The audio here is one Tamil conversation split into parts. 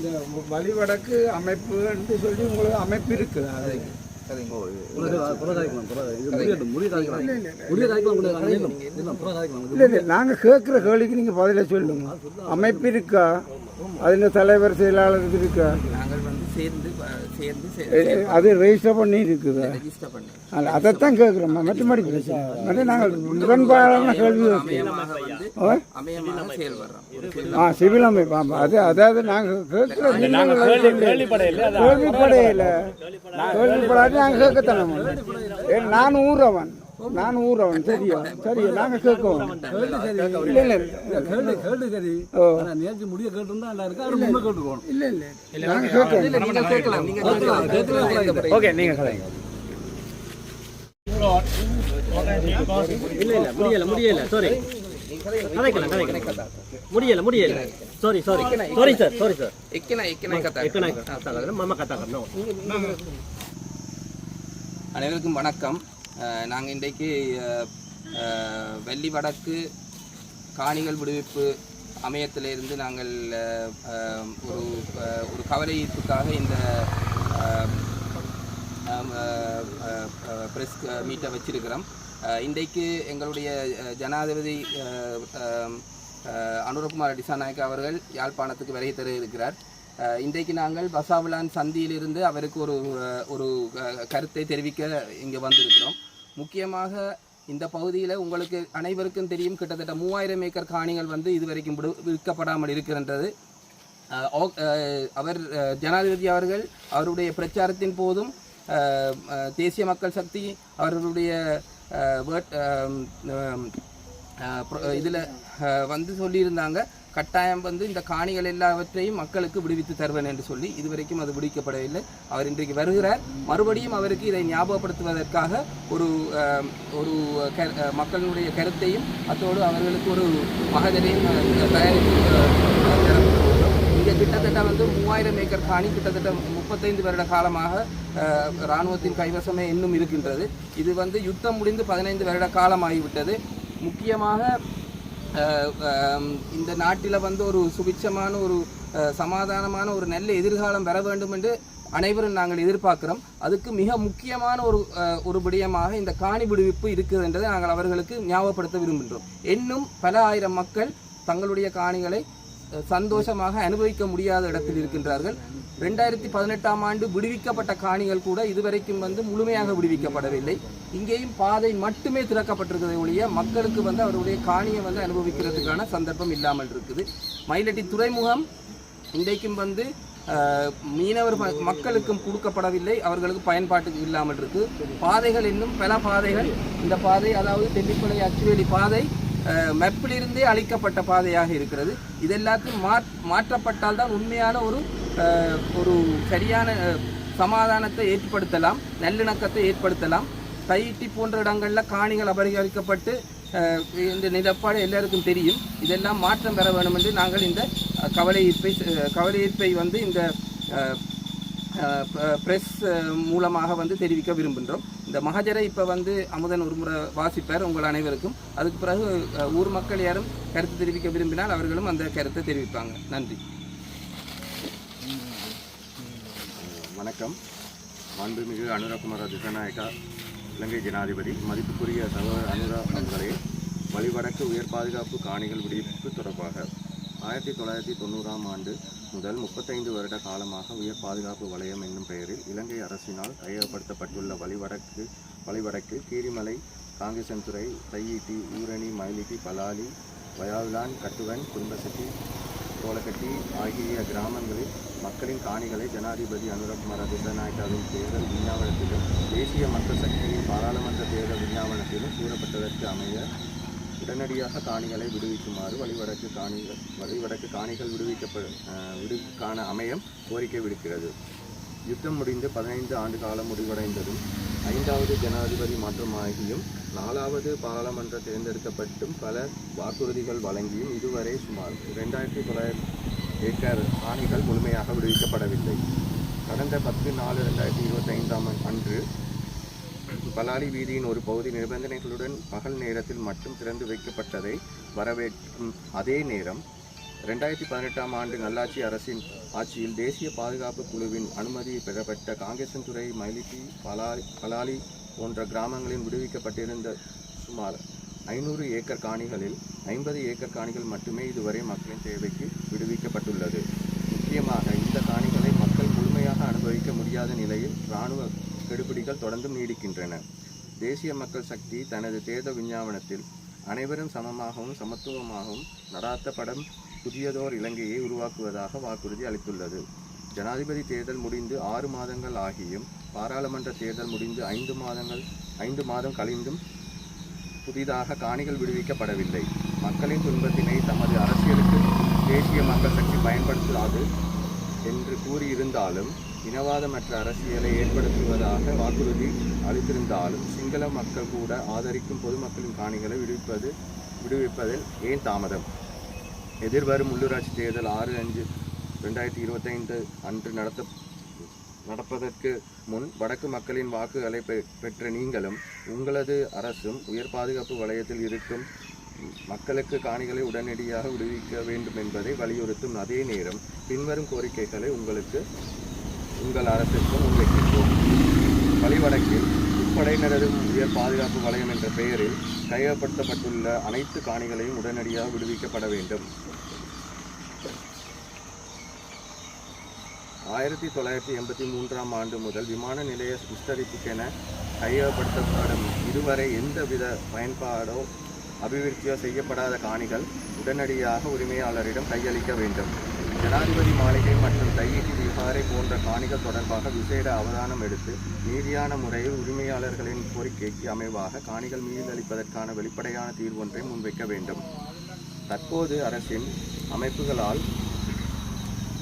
இந்த வழிவடக்கு அமைப்பு என்று சொல்லி உங்களுக்கு அமைப்பு இருக்குது அது இல்லை இல்லை நாங்கள் கேட்குற கேள்விக்கு நீங்கள் பதிலை சொல்லுங்க. அமைப்பு இருக்கா? அதில் தலைவர் செயலாளர் இருக்கா? நாங்கள் வந்து சேர்ந்து சேர்ந்து அது ரெஜிஸ்டர் பண்ணி இருக்குதா. ரெஜிஸ்டர் பண்ணி. அல்ல, அதைத்தான் கேட்குறோம். மற்றபடி பிரச்சனை மற்ற நாங்கள் முரண்பாடான கேள்வி ஆ? சிவில் அமைப்பு அது அதாவது நாங்கள் கேட்குற கேள்விப்படையில கேள்விப்படாது நாங்கள் கேட்கத்தானே நான் ஊரவன் நான் ஊரவன் சரியா? சரியா? நாங்கள் கேட்கவும் இல்லை இல்லை. கேள்வி கேள்வி சரி. நேற்று முடிய கேட்டிருந்தா நல்லா இருக்கு அவர் முன்ன கேட்டுக்கணும் இல்லை இல்லை. நீங்க கேட்கலாம். நீங்க கேட்கலாம் ஓகே நீங்கள் கலைங்க இல்ல இல்ல முடியல முடியல. சாரி கதைக்கலாம் கதைக்கலாம். முடியல முடியல. Sorry sorry sorry sir sorry sir எக்கனா எக்கனா கத்தா எக்கனா கதை மாமா கதை நோ அனைவருக்கும் வணக்கம். நாங்கள் இன்றைக்கு வெள்ளி வடக்கு காணிகள் விடுவிப்பு அமையத்திலிருந்து நாங்கள் ஒரு ஒரு கவலை ஈர்ப்புக்காக இந்த ப்ரெஸ் மீட்டை வச்சிருக்கிறோம். இன்றைக்கு எங்களுடைய ஜனாதிபதி அனுரகுமார் டிசாநாயக் அவர்கள் யாழ்ப்பாணத்துக்கு வருகை தர இருக்கிறார். இன்றைக்கு நாங்கள் பசாவிலான் சந்தியிலிருந்து அவருக்கு ஒரு ஒரு கருத்தை தெரிவிக்க இங்கே வந்திருக்கிறோம். முக்கியமாக இந்த பகுதியில் உங்களுக்கு அனைவருக்கும் தெரியும் கிட்டத்தட்ட மூவாயிரம் ஏக்கர் காணிகள் வந்து இதுவரைக்கும் விற்கப்படாமல் இருக்கின்றது. அவர் ஜனாதிபதி அவர்கள் அவருடைய பிரச்சாரத்தின் போதும் தேசிய மக்கள் சக்தி அவர்களுடைய இதில் வந்து சொல்லியிருந்தாங்க. கட்டாயம் வந்து இந்த காணிகள் எல்லாவற்றையும் மக்களுக்கு விடுவித்து தருவேன் என்று சொல்லி இதுவரைக்கும் அது விடுவிக்கப்படவில்லை. அவர் இன்றைக்கு வருகிறார். மறுபடியும் அவருக்கு இதை ஞாபகப்படுத்துவதற்காக ஒரு ஒரு மக்களினுடைய மக்களுடைய கருத்தையும் அத்தோடு அவர்களுக்கு ஒரு மகஜரையும் தயாரித்து இங்கே கிட்டத்தட்ட வந்து மூவாயிரம் ஏக்கர் காணி கிட்டத்தட்ட முப்பத்தைந்து வருட காலமாக இராணுவத்தின் கைவசமே இன்னும் இருக்கின்றது. இது வந்து யுத்தம் முடிந்து பதினைந்து வருட காலமாகிவிட்டது. முக்கியமாக இந்த நாட்டில் வந்து ஒரு சுபிட்சமான ஒரு சமாதானமான ஒரு நல்ல எதிர்காலம் வர வேண்டும் என்று அனைவரும் நாங்கள் எதிர்பார்க்கிறோம். அதுக்கு மிக முக்கியமான ஒரு ஒரு விடயமாக இந்த காணி விடுவிப்பு இருக்குது என்றதை நாங்கள் அவர்களுக்கு ஞாபகப்படுத்த விரும்புகின்றோம். இன்னும் பல ஆயிரம் மக்கள் தங்களுடைய காணிகளை சந்தோஷமாக அனுபவிக்க முடியாத இடத்தில் இருக்கின்றார்கள். ரெண்டாயிரத்தி பதினெட்டாம் ஆண்டு விடுவிக்கப்பட்ட காணிகள் கூட இதுவரைக்கும் வந்து முழுமையாக விடுவிக்கப்படவில்லை. இங்கேயும் பாதை மட்டுமே திறக்கப்பட்டிருக்கிறதை ஒழிய மக்களுக்கு வந்து அவருடைய காணியை வந்து அனுபவிக்கிறதுக்கான சந்தர்ப்பம் இல்லாமல் இருக்குது. மயிலட்டி துறைமுகம் இன்றைக்கும் வந்து மீனவர் மக்களுக்கும் கொடுக்கப்படவில்லை. அவர்களுக்கு பயன்பாட்டுக்கு இல்லாமல் இருக்குது பாதைகள் இன்னும் பல பாதைகள். இந்த பாதை அதாவது தெல்லிப்பளை அச்சுவேலி பாதை மெப்பிலிருந்தே அழிக்கப்பட்ட பாதையாக இருக்கிறது. இதெல்லாத்தையும் மா மாற்றப்பட்டால் தான் உண்மையான ஒரு ஒரு சரியான சமாதானத்தை ஏற்படுத்தலாம் நல்லிணக்கத்தை ஏற்படுத்தலாம். தையிட்டி போன்ற இடங்களில் காணிகள் அபரிகரிக்கப்பட்டு இந்த நிலப்பாடு எல்லாருக்கும் தெரியும். இதெல்லாம் மாற்றம் பெற வேண்டும் என்று நாங்கள் இந்த கவலை ஈர்ப்பை கவலை ஈர்ப்பை வந்து இந்த ப்ரெஸ் மூலமாக வந்து தெரிவிக்க விரும்புகின்றோம். இந்த மகஜரை இப்போ வந்து அமுதன் ஒரு முறை வாசிப்பார் உங்கள் அனைவருக்கும். அதுக்கு பிறகு ஊர் மக்கள் யாரும் கருத்து தெரிவிக்க விரும்பினால் அவர்களும் அந்த கருத்தை தெரிவிப்பாங்க. நன்றி. வணக்கம். மாண்புமிகு அனுராகுமார திசநாயக்கா இலங்கை ஜனாதிபதி மதிப்புக்குரிய தகவல் அனுரா அவர்களே வழிவடக்கு உயர் பாதுகாப்பு காணிகள் விடுவிப்பு தொடர்பாக ஆயிரத்தி தொள்ளாயிரத்தி தொண்ணூறாம் ஆண்டு முதல் முப்பத்தைந்து வருட காலமாக உயர் பாதுகாப்பு வலயம் என்னும் பெயரில் இலங்கை அரசினால் கையகப்படுத்தப்பட்டுள்ள வழிவடக்கு வழிவடக்கு கீரிமலை காங்கேசன்துறை தையீட்டி ஊரணி மயிலிட்டி பலாலி வயாவிலான் கட்டுவன் குடும்பசெட்டி தோலக்கட்டி ஆகிய கிராமங்களில் மக்களின் காணிகளை ஜனாதிபதி அனுரகுமார திசநாயக்காவின் தேர்தல் விஞ்ஞாபனத்திலும் தேசிய மக்கள் சக்தியின் பாராளுமன்ற தேர்தல் விஞ்ஞாபனத்திலும் கூறப்பட்டதற்கு அமைய உடனடியாக காணிகளை விடுவிக்குமாறு வழிவடக்கு காணிகள் வழிவடக்கு காணிகள் விடுவிக்கப்படும் விடுவிக்கான அமையம் கோரிக்கை விடுக்கிறது. யுத்தம் முடிந்து பதினைந்து ஆண்டு காலம் முடிவடைந்ததும் ஐந்தாவது ஜனாதிபதி மாற்றமாகியும் நாலாவது பாராளுமன்ற தேர்ந்தெடுக்கப்பட்டும் பல வாக்குறுதிகள் வழங்கியும் இதுவரை சுமார் ரெண்டாயிரத்தி தொள்ளாயிரம் ஏக்கர் காணிகள் முழுமையாக விடுவிக்கப்படவில்லை. கடந்த பத்து நாலு ரெண்டாயிரத்தி இருபத்தைந்தாம் அன்று பலாலி வீதியின் ஒரு பகுதி நிபந்தனைகளுடன் பகல் நேரத்தில் மட்டும் திறந்து வைக்கப்பட்டதை வரவேற்கும் அதே நேரம் ரெண்டாயிரத்தி பதினெட்டாம் ஆண்டு நல்லாட்சி அரசின் ஆட்சியில் தேசிய பாதுகாப்பு குழுவின் அனுமதி பெறப்பட்ட காங்கேசன்துறை மயிலிட்டி பலாலி பலாலி போன்ற கிராமங்களில் விடுவிக்கப்பட்டிருந்த சுமார் ஐநூறு ஏக்கர் காணிகளில் ஐம்பது ஏக்கர் காணிகள் மட்டுமே இதுவரை மக்களின் தேவைக்கு விடுவிக்கப்பட்டுள்ளது. முக்கியமாக இந்த காணிகளை மக்கள் முழுமையாக அனுபவிக்க முடியாத நிலையில் இராணுவ கெடுபிடிகள் தொடர்ந்தும் நீடிக்கின்றன. தேசிய மக்கள் சக்தி தனது தேர்தல் விஞ்ஞாபனத்தில் அனைவரும் சமமாகவும் சமத்துவமாகவும் நடாத்தப்படும் புதியதோர் இலங்கையை உருவாக்குவதாக வாக்குறுதி அளித்துள்ளது. ஜனாதிபதி தேர்தல் முடிந்து ஆறு மாதங்கள் ஆகியும் பாராளுமன்ற தேர்தல் முடிந்து ஐந்து மாதங்கள் ஐந்து மாதம் கழிந்தும் புதிதாக காணிகள் விடுவிக்கப்படவில்லை. மக்களின் துன்பத்தினை தமது அரசியலுக்கு தேசிய மக்கள் சக்தி பயன்படுத்தாது என்று கூறியிருந்தாலும் இனவாதமற்ற அரசியலை ஏற்படுத்துவதாக வாக்குறுதி அளித்திருந்தாலும் சிங்கள மக்கள் கூட ஆதரிக்கும் பொதுமக்களின் காணிகளை விடுவிப்பது விடுவிப்பதில் ஏன் தாமதம்? எதிர்வரும் உள்ளூராட்சி தேர்தல் ஆறு அஞ்சு ரெண்டாயிரத்தி இருபத்தைந்து அன்று நடத்த நடப்பதற்கு முன் வடக்கு மக்களின் வாக்குகளை பெ- பெற்ற நீங்களும் உங்களது அரசும் உயர் பாதுகாப்பு வலயத்தில் இருக்கும் மக்களுக்கு காணிகளை உடனடியாக விடுவிக்க வேண்டும் என்பதை வலியுறுத்தும் அதே நேரம் பின்வரும் கோரிக்கைகளை உங்களுக்கு உங்கள் அரசுக்கு முன்வைக்கின்றோம் வழிவடக்கில் முப்படையினரது உயர் பாதுகாப்பு வலயம் என்ற பெயரில் கையகப்படுத்தப்பட்டுள்ள அனைத்து காணிகளையும் உடனடியாக விடுவிக்கப்பட வேண்டும். ஆயிரத்தி தொள்ளாயிரத்தி எண்பத்தி மூன்றாம் ஆண்டு முதல் விமான நிலைய விஸ்தரிப்புக்கென கையகப்படுத்தப்படும் இதுவரை எந்தவித பயன்பாடோ அபிவிருத்தியோ செய்யப்படாத காணிகள் உடனடியாக உரிமையாளரிடம் கையளிக்க வேண்டும். ஜனாதிபதி மாளிகை மற்றும் தையிட்டி விகாரை போன்ற காணிகள் தொடர்பாக விசேட அவதானம் எடுத்து நீதியான முறையில் உரிமையாளர்களின் கோரிக்கைக்கு அமைவாக காணிகள் மீதளிப்பதற்கான வெளிப்படையான தீர்வொன்றை முன்வைக்க வேண்டும். தற்போது அரசின் அமைப்புகளால்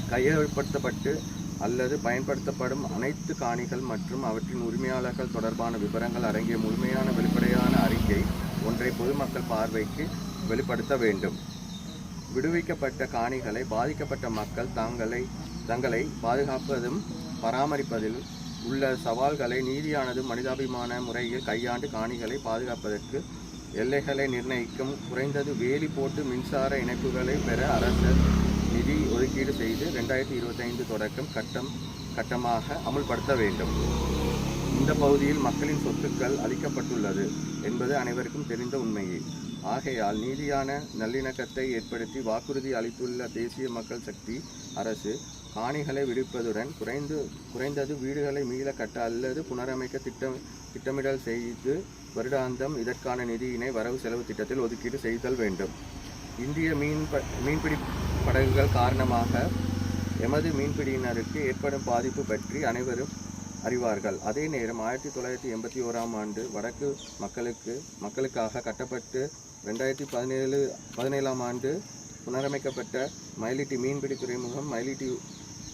கையகப்படுத்தப்பட்டு அல்லது பயன்படுத்தப்படும் அனைத்து காணிகள் மற்றும் அவற்றின் உரிமையாளர்கள் தொடர்பான விவரங்கள் அடங்கிய முழுமையான வெளிப்படையான அறிக்கை ஒன்றை பொதுமக்கள் பார்வைக்கு வெளிப்படுத்த வேண்டும். விடுவிக்கப்பட்ட காணிகளை பாதிக்கப்பட்ட மக்கள் தங்களை தங்களை பாதுகாப்பதும் பராமரிப்பதில் உள்ள சவால்களை நீதியானது மனிதாபிமான முறையில் கையாண்டு காணிகளை பாதுகாப்பதற்கு எல்லைகளை நிர்ணயிக்கும் குறைந்தது வேலி போட்டு மின்சார இணைப்புகளை பெற அரசு நிதி ஒதுக்கீடு செய்து ரெண்டாயிரத்தி இருபத்தைந்து தொடக்கம் கட்டம் கட்டமாக அமுல்படுத்த வேண்டும். இந்த பகுதியில் மக்களின் சொத்துக்கள் அளிக்கப்பட்டுள்ளது என்பது அனைவருக்கும் தெரிந்த உண்மையே. ஆகையால் நீதியான நல்லிணக்கத்தை ஏற்படுத்தி வாக்குறுதி அளித்துள்ள தேசிய மக்கள் சக்தி அரசு காணிகளை விடுப்பதுடன் குறைந்து குறைந்தது வீடுகளை மீள கட்ட அல்லது புனரமைக்க திட்டம் திட்டமிடல் செய்து வருடாந்தம் இதற்கான நிதியினை வரவு செலவு திட்டத்தில் ஒதுக்கீடு செய்தல் வேண்டும். இந்திய மீன் ப- மீன்பிடி படகுகள் காரணமாக எமது மீன்பிடியினருக்கு ஏற்படும் பாதிப்பு பற்றி அனைவரும் அறிவார்கள். அதே நேரம் ஆயிரத்தி தொள்ளாயிரத்தி எண்பத்தி ஓராம் ஆண்டு வடக்கு மக்களுக்கு மக்களுக்காக கட்டப்பட்டு ரெண்டாயிரத்தி பதினேழு பதினேழாம் ஆண்டு புனரமைக்கப்பட்ட மயிலிட்டி மீன்பிடி துறைமுகம் மயிலிட்டி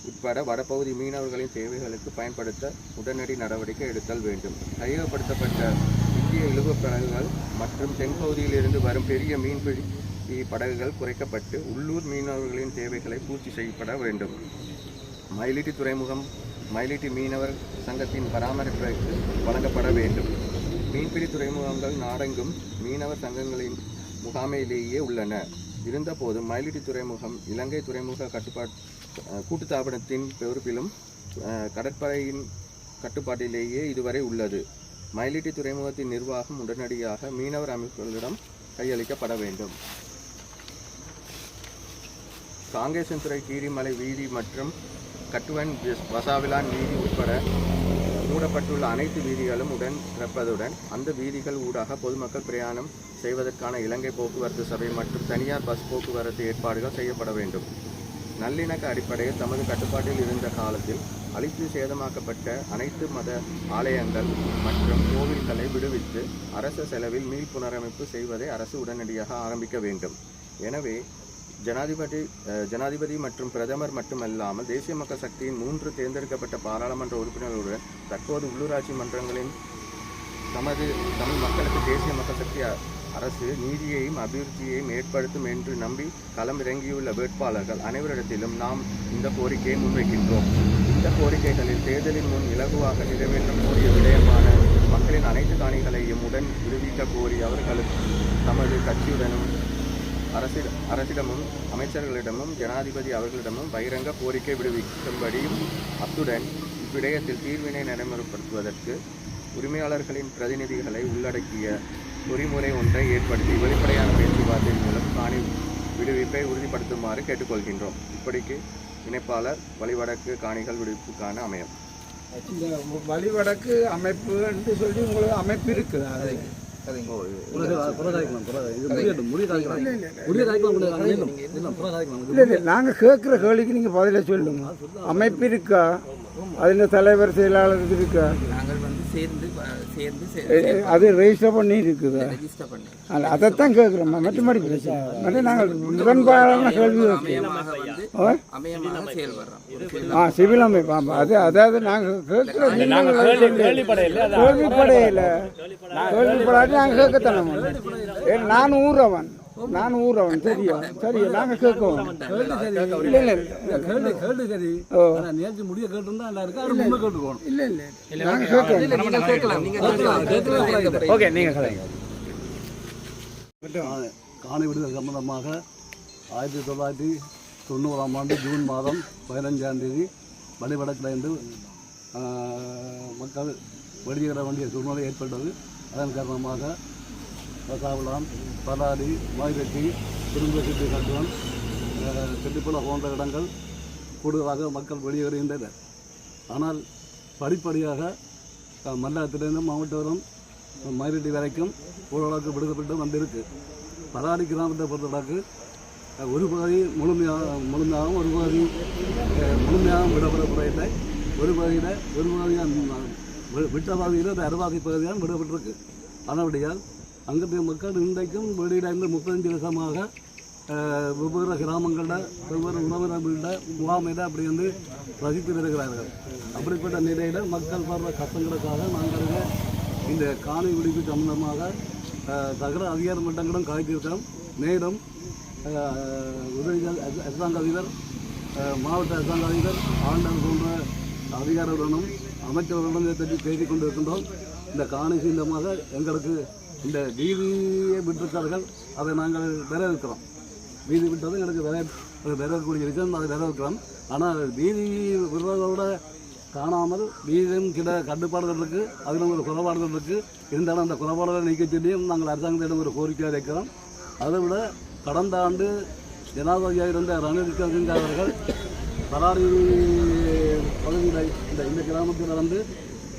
உட்பட வடபகுதி மீனவர்களின் தேவைகளுக்கு பயன்படுத்த உடனடி நடவடிக்கை எடுத்தல் வேண்டும். கையகப்படுத்தப்பட்ட இந்திய இழுவு படகுகள் மற்றும் தென்பகுதியிலிருந்து வரும் பெரிய மீன்பிடி படகுகள் குறைக்கப்பட்டு உள்ளூர் மீனவர்களின் தேவைகளை பூர்த்தி செய்யப்பட வேண்டும். மயிலிட்டி துறைமுகம் மயிலிட்டி மீனவர் சங்கத்தின் பராமரிப்பிற்கு வழங்கப்பட வேண்டும். மீன்பிடி துறைமுகங்கள் நாடெங்கும் மீனவர் சங்கங்களின் முகாமையிலேயே உள்ளன. இருந்தபோதும் மயிலிட்டி துறைமுகம் இலங்கை துறைமுக கட்டுப்பாட்டு கூட்டுத்தாபனத்தின் பொறுப்பிலும் கடற்படையின் கட்டுப்பாட்டிலேயே இதுவரை உள்ளது. மயிலிட்டி துறைமுகத்தின் நிர்வாகம் உடனடியாக மீனவர் அமைப்புகளிடம் கையளிக்கப்பட வேண்டும். காங்கேசன்துறை கீரிமலை வீதி மற்றும் கட்டுவன் வசாவிலான் வீதி உட்பட மூடப்பட்டுள்ள அனைத்து வீதிகளும் உடன் திறப்பதுடன் அந்த வீதிகள் ஊடாக பொதுமக்கள் பிரயாணம் செய்வதற்கான இலங்கை போக்குவரத்து சபை மற்றும் தனியார் பஸ் போக்குவரத்து ஏற்பாடுகள் செய்யப்பட வேண்டும். நல்லிணக்க அடிப்படையில் தமது கட்டுப்பாட்டில் இருந்த காலத்தில் அழித்து சேதமாக்கப்பட்ட அனைத்து மத ஆலயங்கள் மற்றும் கோவில்களை விடுவித்து அரசு செலவில் மீள் புனரமைப்பு செய்வதை அரசு உடனடியாக ஆரம்பிக்க வேண்டும். எனவே ஜனாதிபதி ஜனாதிபதி மற்றும் பிரதமர் மட்டுமல்லாமல் தேசிய மக்கள் சக்தியின் மூன்று தேர்ந்தெடுக்கப்பட்ட பாராளுமன்ற உறுப்பினர்களுடன் தற்போது உள்ளூராட்சி மன்றங்களின் தமது தமிழ் மக்களுக்கு தேசிய மக்கள் சக்தி அரசு நீதியையும் அபிவிருத்தியையும் ஏற்படுத்தும் என்று நம்பி களமிறங்கியுள்ள வேட்பாளர்கள் அனைவரிடத்திலும் நாம் இந்த கோரிக்கையை முன்வைக்கின்றோம். இந்த கோரிக்கைகளில் தேர்தலின் முன் இலகுவாக நிறைவேற்றக்கூடிய விடயமான மக்களின் அனைத்து காணிகளையும் உடன் விடுவிக்க கோரி அவர்களுக்கு தமது கட்சியுடனும் அரசிட அரசிடமும் அமைச்சர்களிடமும் ஜனாதிபதி அவர்களிடமும் பகிரங்க கோரிக்கை விடுவிக்கும்படியும் அத்துடன் இவ்விடயத்தில் தீர்வினை நடைமுறைப்படுத்துவதற்கு உரிமையாளர்களின் பிரதிநிதிகளை உள்ளடக்கிய பொறிமுறை ஒன்றை ஏற்படுத்தி வெளிப்படையான பேச்சுவார்த்தை மூலம் காணி விடுவிப்பை உறுதிப்படுத்துமாறு கேட்டுக்கொள்கின்றோம். இப்படிக்கு இணைப்பாளர் வழிவடக்கு காணிகள் விடுவிப்புக்கான அமையம். இந்த வழிவடக்கு அமைப்பு என்று சொல்லி உங்களுக்கு அமைப்பு இருக்குது. அதுக்கு நாங்கள் கேட்குற கேள்விக்கு நீங்கள் பதிலை சொல்லுங்க. அமைப்பு இருக்கா? அதில் தலைவர் செயலாளர் இருக்கா? நாங்கள் வந்து சேர்ந்து சேர்ந்து அது ரெஜிஸ்டர் பண்ணி இருக்குதா? ரெஜிஸ்டர் பண்ணி அல்ல அதைத்தான் கேட்குறோம். மற்றபடி பிரச்சனை மற்ற நாங்கள் முரண்பாடான கேள்வி வந்து ஆ? சிவில் அமைப்பு. அது அதாவது நாங்கள் கேட்குற கேள்விப்படையில் கேள்விப்படாட்டி நாங்கள் கேட்கத்தானே நான் ஊரவன் நான் நாங்கள் இல்லை இல்லை. இல்லை கேள்வி கேள்வி சரி. ஆனால் நேற்று முடிய கேட்டிருந்தா நல்லா இருக்கு. அது முன்ன கேட்டுக்கணும் இல்லை இல்லை. நாங்கள் கேட்குவோம் நீங்கள் கேட்கலாம். நீங்கள் கேட்கலாம். ஓகே நீங்கள் கலைங்க காணி விடுதல் சம்பந்தமாக ஆயிரத்தி தொள்ளாயிரத்தி தொண்ணூறாம் ஆண்டு ஜூன் மாதம் பதினஞ்சாம் தேதி வழிவடக்கிலிருந்து ஆஹ், மக்கள் வெளியேற வேண்டிய சூழ்நிலை ஏற்பட்டது. அதன் காரணமாக ரசாவலாம் பலாடி மாயிரெட்டி திரும்ப சிட்டி கட்டுவன் செட்டிப்புல போன்ற இடங்கள் கூடுதலாக மக்கள் வெளியேறுகின்றனர். ஆனால் படிப்படியாக மல்லாத்திலிருந்து மாவட்டம் மயிரட்டி வரைக்கும் ஓரளவுக்கு விடுதப்பட்டு வந்திருக்கு. பலாடி கிராமத்தை பொறுத்தளவுக்கு ஒரு பகுதி முழுமையாக முழுமையாகவும் ஒரு பகுதி முழுமையாகவும் விடப்படப்படவில்லை ஒரு பகுதியில் ஒரு பகுதியாக விட்ட பகுதியில் அந்த அறுவாசி பகுதியாக விடப்பட்டிருக்கு. ஆனபடியால் அங்கத்திய மக்கள் இன்றைக்கும் வெளியிலிருந்து முப்பத்தஞ்சு வருஷமாக வெவ்வேறு கிராமங்களில் வெவ்வேறு உறவினர்களில் முகாமையில் அப்படி வந்து வசித்து வருகிறார்கள். அப்படிப்பட்ட நிலையில் மக்கள் படுற கஷ்டங்களுக்காக நாங்கள் இந்த காணி விடுப்பு சம்பந்தமாக சகல தகர அதிகார மட்டங்களும் காய்ச்சிருக்கிறோம் மேலும் உதவிகள் அரசாங்க அதிபர் மாவட்ட அரசாங்க அதிபர் ஆண்டர் போன்ற அதிகாரிகளுடனும் அமைச்சர்களுடன் பற்றி பேசிக் கொண்டிருக்கின்றோம். இந்த காணி சீந்தமாக எங்களுக்கு இந்த வீதியை விட்டிருக்கார்கள் அதை நாங்கள் வரவேற்கிறோம். வீதி விட்டது எனக்கு வர வரவேற்கக்கூடிய இருக்கிறோம் அதை வரவேற்கிறோம். ஆனால் வீதி விடுறதோட காணாமல் வீதியும் சில கட்டுப்பாடுகள் இருக்குது அதில் ஒரு குறைபாடுகள் இருக்குது இருந்தாலும் அந்த குறைபாடுகளை நீக்க சொல்லியும் நாங்கள் அரசாங்கத்திடம் ஒரு கோரிக்கை வைக்கிறோம். அதை விட கடந்த ஆண்டு ஜனாதிபதியாக இருந்த ரணில் விக்ரமசிங்க அவர்கள் பராரி பகுதியில் இந்த இந்த கிராமத்தில் வந்து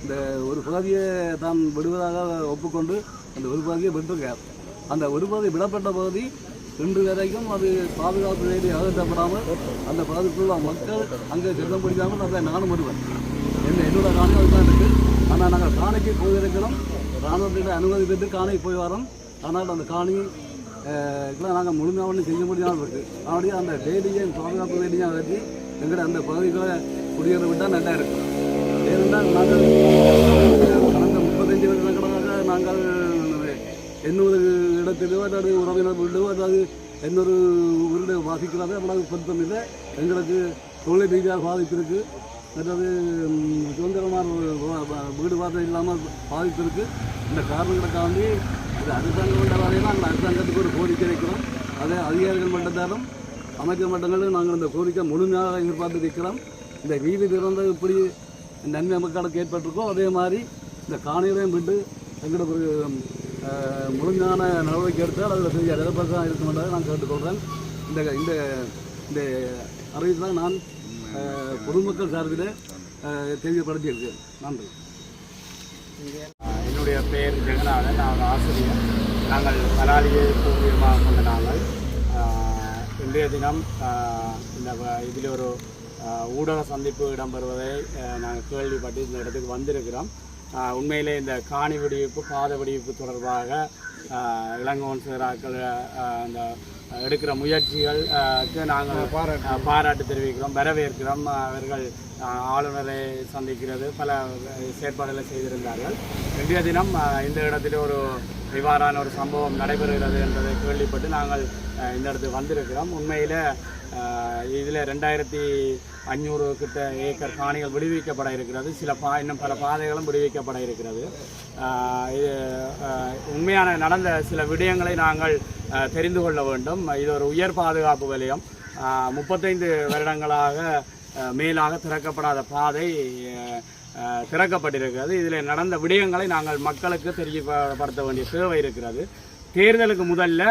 இந்த ஒரு பகுதியை தான் விடுவதாக ஒப்புக்கொண்டு அந்த ஒரு பகுதியை விட்டுருக்கார் அந்த ஒரு பகுதி விடப்பட்ட பகுதி இன்று வரைக்கும் அது பாதுகாப்பு ரீதி அகற்றப்படாமல் அந்த பகுதிக்குள்ள மக்கள் அங்கே செல்ல முடியாமல் அதை நானும் வருவேன் என்ன என்னோட காணி தான் இருக்குது ஆனால் நாங்கள் காணிக்கு போயிருக்கிறோம். ராணுவத்திட்ட அனுமதி பெற்று காணிக்கு போய் வரோம். ஆனால் அந்த காணி இதெல்லாம் நாங்கள் முழுமையாக ஒன்றும் செய்ய முடியாமல் இருக்குது அப்படியே அந்த டெய்லியும் பாதுகாப்பு வேலியாக வச்சு எங்களை அந்த பகுதிகளை குடியேற விட்டால் நல்லா இருக்கும். ஏனென்றால் நாங்கள் கடந்த முப்பத்தஞ்சு வருடங்களாக நாங்கள் இன்னொரு இடத்திலோ அல்லது உறவினர் வீடோ அல்லது இன்னொரு ஊரில் வாசிக்கிறது அவ்வளவு பொருத்தம் இல்லை எங்களுக்கு தொழில் ரீதியாக பாதிப்பிருக்கு அல்லது சுதந்திரமான வீடு வாசல் இல்லாமல் பாதிப்பிருக்கு இந்த காரணங்களுக்காண்டி இது அரசாங்கம் என்ற வரையில் அந்த அரசாங்கத்துக்கு ஒரு கோரிக்கை வைக்கிறோம் அதே அதிகாரிகள் மட்டத்தாலும் அமைச்சர் மட்டங்களும் நாங்கள் இந்த கோரிக்கை முழுமையாக எதிர்பார்த்து இருக்கிறோம் இந்த வீதி திறந்த இப்படி நன்மை மக்களுக்கு ஏற்பட்டிருக்கோ அதே மாதிரி இந்த காணிகளையும் விட்டு எங்களுக்கு ஒரு முழுமையான நடவடிக்கை எடுத்தால் அதில் பெரிய எதிர்பார்த்தான் இருக்கும் என்பதை நான் கேட்டுக்கொள்கிறேன். இந்த இந்த இந்த அறிவிப்பை நான் பொதுமக்கள் சார்பில் தெரியப்படுத்தியிருக்கேன் நன்றி. என்னுடைய பெயர் ஜெகநாதன். நான் ஒரு ஆசிரியர். நாங்கள் பலாலியை பூர்வீகமாக கொண்ட நாங்கள் இன்றைய தினம் இந்த இதில் ஒரு ஊடக சந்திப்பு இடம்பெறுவதை நாங்கள் கேள்விப்பட்டு இந்த இடத்துக்கு வந்திருக்கிறோம். உண்மையிலே இந்த காணி வெடிவிப்பு பாத வெடிவிப்பு தொடர்பாக இளங்கோன் சிறாக்கள் அந்த எடுக்கிற முயற்சிகளுக்கு நாங்கள் பாராட்டு தெரிவிக்கிறோம் வரவேற்கிறோம். அவர்கள் ஆளுநரை சந்திக்கிறது பல செயற்பாடுகளை செய்திருந்தார்கள். இன்றைய தினம் இந்த இடத்தில் ஒரு இவ்வாறான ஒரு சம்பவம் நடைபெறுகிறது என்பதை கேள்விப்பட்டு நாங்கள் இந்த இடத்துக்கு வந்திருக்கிறோம். உண்மையில் இதில் ரெண்டாயிரத்தி அஞ்சூறு கிட்ட ஏக்கர் காணிகள் விடுவிக்கப்பட இருக்கிறது. சில பா இன்னும் பல பாதைகளும் விடுவிக்கப்பட இருக்கிறது. இது உண்மையான நடந்த சில விடயங்களை நாங்கள் தெரிந்து கொள்ள வேண்டும். இது ஒரு உயர் பாதுகாப்பு வலயம். முப்பத்தைந்து வருடங்களாக மேலாக திறக்கப்படாத பாதை திறக்கப்பட்டிருக்கிறது. இதில் நடந்த விடயங்களை நாங்கள் மக்களுக்கு தெரியப்படுத்த வேண்டிய தேவை இருக்கிறது. தேர்தலுக்கு முதல்ல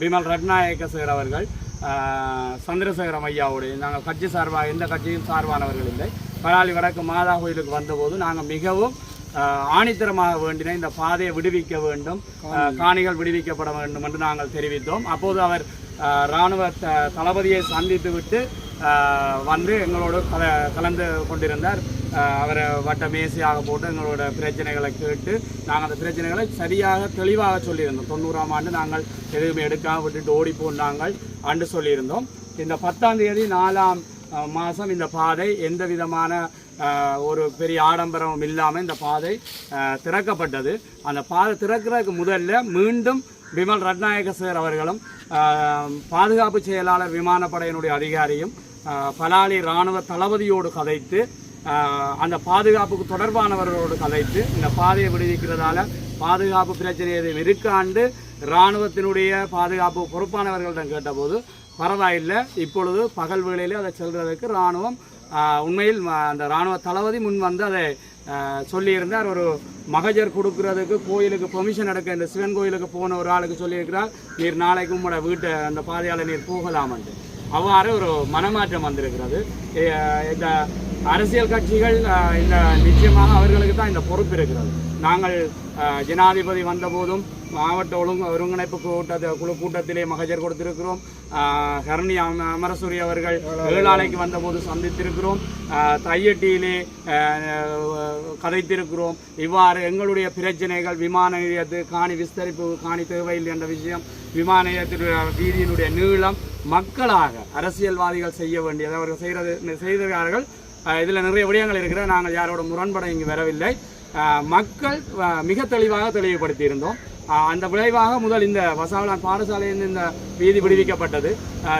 பிமல் ரட்நாயக்க சார் அவர்கள் சந்திரசேகரம் ஐயாவுடைய நாங்கள் கட்சி சார்பாக எந்த கட்சியும் சார்பானவர்கள் இல்லை. பலாலி வடக்கு மாதா கோயிலுக்கு வந்தபோது நாங்கள் மிகவும் ஆணித்தரமாக வேண்டின இந்த பாதையை விடுவிக்க வேண்டும் காணிகள். விடுவிக்கப்பட வேண்டும் என்று நாங்கள் தெரிவித்தோம். அப்போது அவர் இராணுவ த- தளபதியை சந்தித்து விட்டு வந்து எங்களோடு கல கலந்து கொண்டிருந்தார். அவரை வட்ட மேசையாக போட்டு எங்களோட பிரச்சனைகளை கேட்டு நாங்கள் அந்த பிரச்சனைகளை சரியாக தெளிவாக சொல்லியிருந்தோம். தொண்ணூறாம் ஆண்டு நாங்கள் எதுவுமே எடுக்காமல் விட்டுட்டு ஓடி நாங்கள் அன்று சொல்லியிருந்தோம். இந்த பத்தாம் தேதி நாலாம் மாதம் இந்த பாதை எந்த விதமான ஒரு பெரிய ஆடம்பரமும் இல்லாமல் இந்த பாதை திறக்கப்பட்டது. அந்த பாதை திறக்கிறதுக்கு முதல்ல மீண்டும் விமல் ரட்நாயக சார் அவர்களும் பாதுகாப்பு செயலாளர் விமானப்படையினுடைய அதிகாரியும் பலாலி இராணுவ தளபதியோடு கதைத்து அந்த பாதுகாப்புக்கு தொடர்பானவர்களோடு கதைத்து இந்த பாதையை விடுவிக்கிறதால பாதுகாப்பு பிரச்சனை எதுவும் இருக்காண்டு இராணுவத்தினுடைய பாதுகாப்பு பொறுப்பானவர்களிடம் கேட்டபோது பரவாயில்லை. இப்பொழுது பகல் வேளையிலே அதை செல்வதற்கு இராணுவம் உண்மையில் அந்த இராணுவ தளபதி முன் வந்து அதை சொல்லியிருந்தார். ஒரு மகஜர் கொடுக்கறதுக்கு கோயிலுக்கு பெர்மிஷன் எடுக்க இந்த சிவன் கோயிலுக்கு போன ஒரு ஆளுக்கு சொல்லியிருக்கிறார் நீர் நாளைக்கு உங்களோட வீட்டை அந்த பாதையால் நீர் போகலாம் என்று அவ்வாறு ஒரு மனமாற்றம் வந்திருக்கிறது. இந்த அரசியல் கட்சிகள் இந்த நிச்சயமாக அவர்களுக்கு தான் இந்த பொறுப்பு இருக்கிறது. நாங்கள் ஜனாதிபதி வந்தபோதும் மாவட்ட ஒழுங்கு ஒருங்கிணைப்பு கூட்டத்தை குழு கூட்டத்திலே மகஜர் கொடுத்திருக்கிறோம். ஆஹ் கருணி அமரசூரி அவர்கள் ஏழாலைக்கு வந்தபோது சந்தித்திருக்கிறோம். தையட்டியிலே கதைத்திருக்கிறோம். இவ்வாறு எங்களுடைய பிரச்சனைகள் விமான நிலையத்து காணி விஸ்தரிப்பு காணி தேவையில்லை என்ற விஷயம் விமான நிலையத்தினுடைய வீதியினுடைய நீளம் மக்களாக அரசியல்வாதிகள் செய்ய வேண்டியது. அவர்கள் செய்கிறது செய்கிறார்கள் இதில் நிறைய விடயங்கள் இருக்கிற நாங்கள் யாரோட முரண்பட இங்கு வரவில்லை. மக்கள் மிக தெளிவாக தெளிவுபடுத்தி இருந்தோம் அந்த விளைவாக முதல் இந்த வசாவலான் பாடசாலையில் இந்த வீதி விடுவிக்கப்பட்டது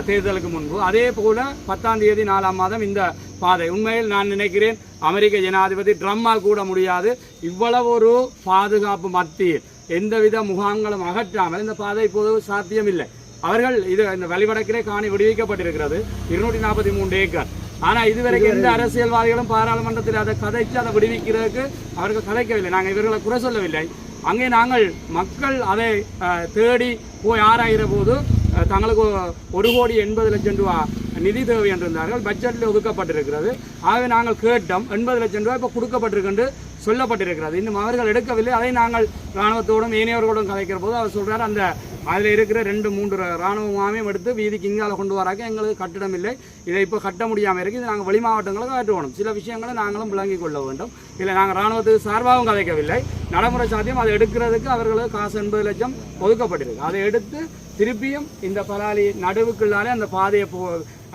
தேர்தலுக்கு முன்பு. அதே போல பத்தாம் தேதி நாலாம் மாதம் இந்த பாதை. உண்மையில் நான் நினைக்கிறேன் அமெரிக்க ஜனாதிபதி ட்ரம்மால் கூட முடியாது. இவ்வளவு ஒரு பாதுகாப்பு மத்தியில் எந்தவித முகாம்களும் அகற்றாமல் இந்த பாதை இப்போது சாத்தியமில்லை. அவர்கள் இது இந்த வழிவடக்கிலே காணி விடுவிக்கப்பட்டிருக்கிறது. இருநூற்றி நாற்பத்தி மூன்று ஏக்கர். ஆனா இதுவரைக்கும் எந்த அரசியல்வாதிகளும் பாராளுமன்றத்தில் அதை கதைச்சு அதை விடுவிக்கிறதுக்கு அவர்கள் கதைக்கவில்லை. நாங்கள் இவர்களை குறை சொல்லவில்லை. அங்கே நாங்கள் மக்கள் அதை தேடி போய் ஆராயிற போது தங்களுக்கு ஒரு கோடி எண்பது லட்சம் ரூபா நிதி தேவை என்றிருந்தார்கள். பட்ஜெட்டில் ஒதுக்கப்பட்டிருக்கிறது. ஆகவே நாங்கள் கேட்டோம் எண்பது லட்சம் ரூபாய் இப்போ கொடுக்கப்பட்டிருக்கு சொல்லப்பட்டிருக்கிறது. இன்னும் அவர்கள் எடுக்கவில்லை. அதை நாங்கள் இராணுவத்தோடும் ஏனையவர்களோடும் கலைக்கிற போது அவர் சொல்கிறார் அந்த அதில் இருக்கிற ரெண்டு மூன்று இராணுவ எடுத்து வீதிக்கு இங்கால கொண்டு வராக்க எங்களுக்கு கட்டிடம் இல்லை இதை இப்போ கட்ட முடியாமல் இருக்குது இது நாங்கள் வெளி மாவட்டங்களுக்கு காட்டுவோம் சில விஷயங்களை நாங்களும் விளங்கிக் கொள்ள வேண்டும். இல்லை நாங்கள் இராணுவத்துக்கு சார்பாகவும் கதைக்கவில்லை. நடைமுறை சாத்தியம் அதை எடுக்கிறதுக்கு அவர்களுக்கு காசு எண்பது லட்சம் ஒதுக்கப்பட்டிருக்கு. அதை எடுத்து திருப்பியும் இந்த பலாலி நடுவுக்குள்ளாலே அந்த பாதையை போ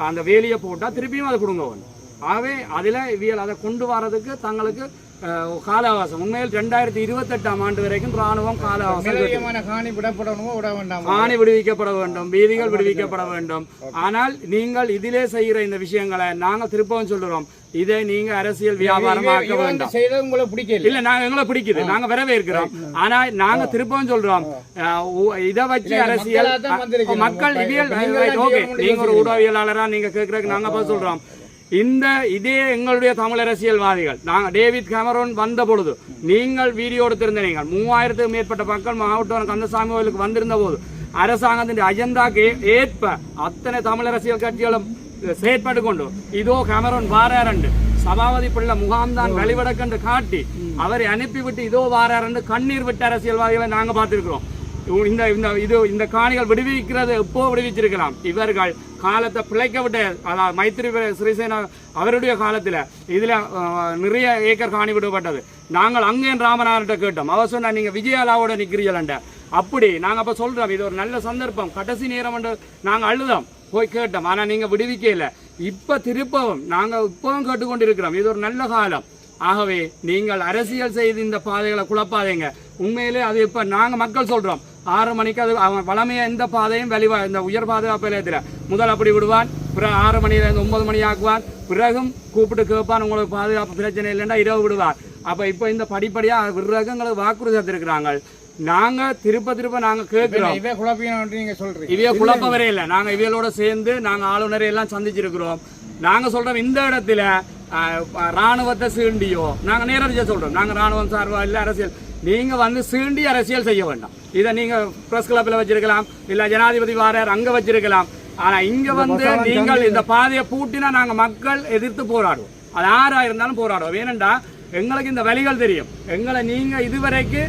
அந்த வேலியை போட்டால் திருப்பியும் அதை கொடுங்க வேணும். ஆகவே அதில் இவியல் அதை கொண்டு வரதுக்கு தங்களுக்கு அஹ், கால அவகாசம் உண்மையில் ரெண்டாயிரத்தி இருபத்தெட்டாம் ஆண்டு வரைக்கும் ராணுவம் கால அவகாசம் கேட்டது. நிலையமான காணி விடுவிக்கப்பட வேண்டும். வீதிகள் விடுவிக்கப்பட வேண்டும். ஆனால் நீங்கள் இதிலே செய்கிற இந்த விஷயங்களை நாங்கள் திருப்பவும் சொல்லுறோம். இதை நீங்க அரசியல் வியாபாரமாக்க வேண்டாம். இல்ல நாங்க எங்களை பிடிக்குது. நாங்க வரவேற்கிறோம். ஆனா நாங்க திருப்பவும் சொல்றோம். இத வச்சு அரசியல். மக்கள் நீங்க ஒரு ஊடகவியலாளரா நீங்க கேட்கறதுக்கு நாங்க சொல்றோம். இந்த இதே எங்களுடைய தமிழ் அரசியல்வாதிகள் நாங்க டேவிட் கேமரோன் வந்த பொழுது நீங்கள் வீடியோ எடுத்திருந்த நீங்கள் மூவாயிரத்துக்கும் மேற்பட்ட மக்கள் மாவட்டம் கந்தசாமி கோயிலுக்கு வந்திருந்த போது அரசாங்கத்தின் அஜெண்டாக்கு ஏற்ப அத்தனை தமிழ் அரசியல் கட்சிகளும் செயற்பட்டு கொண்டு இதோ கேமரோன் வாராரண்டு சபாபதி பிள்ளை முகாம்தான் வெளிவடக்கண்டு காட்டி அவரை அனுப்பிவிட்டு இதோ வாராரண்டு கண்ணீர் விட்ட அரசியல்வாதிகளை நாங்க பார்த்திருக்கிறோம். இந்த இந்த இது இந்த காணிகள் விடுவிக்கிறது எப்போ விடுவிச்சிருக்கலாம் இவர்கள் காலத்தை பிழைக்க விட்ட அதாவது மைத்திரி சிறிசேனா அவருடைய காலத்தில் இதில் நிறைய ஏக்கர் காணி விடப்பட்டது நாங்கள் அங்கேயும் ராமநாதன்கிட்ட கேட்டோம். அவர் சொன்னால் நீங்கள் விஜயாலாவோட நிற்கிறீங்களண்ட அப்படி நாங்கள் அப்போ சொல்கிறோம் இது ஒரு நல்ல சந்தர்ப்பம். கடைசி நேரம் என்று நாங்கள் அழுதோம். போய் கேட்டோம் ஆனால் நீங்கள் விடுவிக்கல இப்போ திருப்பவும் நாங்கள் இப்பவும் கேட்டுக்கொண்டிருக்கிறோம். இது ஒரு நல்ல காலம். ஆகவே நீங்கள் அரசியல் செய்து இந்த பாதைகளை குழப்பாதீங்க. உண்மையிலே அது இப்போ நாங்கள் மக்கள் சொல்கிறோம் ஆறு மணிக்கு அது அவன் வளமையாக எந்த பாதையும் வெளிவா இந்த உயர் பாதுகாப்பு நிலையத்தில் முதல் அப்படி விடுவான் பிறகு ஆறு மணியிலேருந்து ஒன்பது மணி ஆக்குவார் பிறகும் கூப்பிட்டு கேட்பான் உங்களுக்கு பாதுகாப்பு பிரச்சனை இல்லைன்னா இரவு விடுவார். அப்போ இப்போ இந்த படிப்படியாக விடுறதுக்கு எங்களுக்கு வாக்குறுதி தந்திருக்கிறாங்க நாங்கள் திருப்ப திருப்ப நாங்கள் கேட்குறோம். இவே குழப்பியம் நீங்க சொல்றீங்க. இவைய குழப்பம் வரையும் இல்லை. நாங்கள் இவையோட சேர்ந்து நாங்கள் ஆளுநரை எல்லாம் சந்திச்சிருக்கிறோம். நாங்கள் சொல்கிறோம் இந்த இடத்துல ராணுவத்தை சீண்டியோ. நாங்கள் நேரடியாக சொல்கிறோம் நாங்கள் ராணுவம் சார்பா இல்லை அரசியல் நீங்கள் வந்து சீண்டி அரசியல் செய்ய வேண்டாம். இதை நீங்கள் ப்ரெஸ் கிளப்பில் வச்சிருக்கலாம் இல்லை ஜனாதிபதி வாரர் அங்கே வச்சிருக்கலாம். ஆனால் இங்கே வந்து நீங்கள் இந்த பாதையை பூட்டினா நாங்கள் மக்கள் எதிர்த்து போராடுவோம். அது யாரா இருந்தாலும் போராடுவோம். ஏனென்றா எங்களுக்கு இந்த வழிகள் தெரியும். எங்களை நீங்கள் இதுவரைக்கு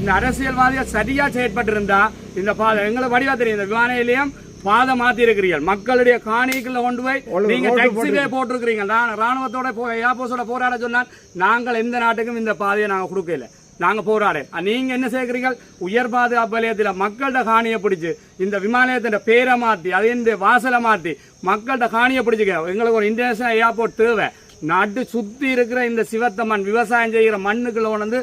இந்த அரசியல்வாதிகள் சரியா செயற்பட்டிருந்தா இந்த பாதை எங்களுக்கு வடிவா தெரியும். இந்த விமான நிலையம் பாதை மாத்தி இருக்கிறீர்கள் மக்களுடைய காணிக்குள்ள கொண்டு போய் நீங்க டாக்ஸிவே போட்டிருக்கிறீங்க நான் ராணுவத்தோட போ ஏர்போர்ஸோட போராட சொன்னால் நாங்கள் எந்த நாட்டுக்கும் இந்த பாதையை நாங்க கொடுக்கல. நாங்கள் போராட நீங்கள் என்ன சேர்க்கிறீங்க உயர் பாதுகாப்பு நிலையத்தில் மக்கள்கிட்ட காணியை பிடிச்சி இந்த விமானத்தின் பேரை மாற்றி அது இந்த வாசலை மாற்றி மக்கள்கிட்ட காணியை பிடிச்சிக்க. எங்களுக்கு ஒரு இன்டர்நேஷனல் ஏர்போர்ட் தேவை. நாட்டு சுற்றி இருக்கிற இந்த சிவத்த மண் விவசாயம் செய்கிற மண்ணுக்குள்ள வந்து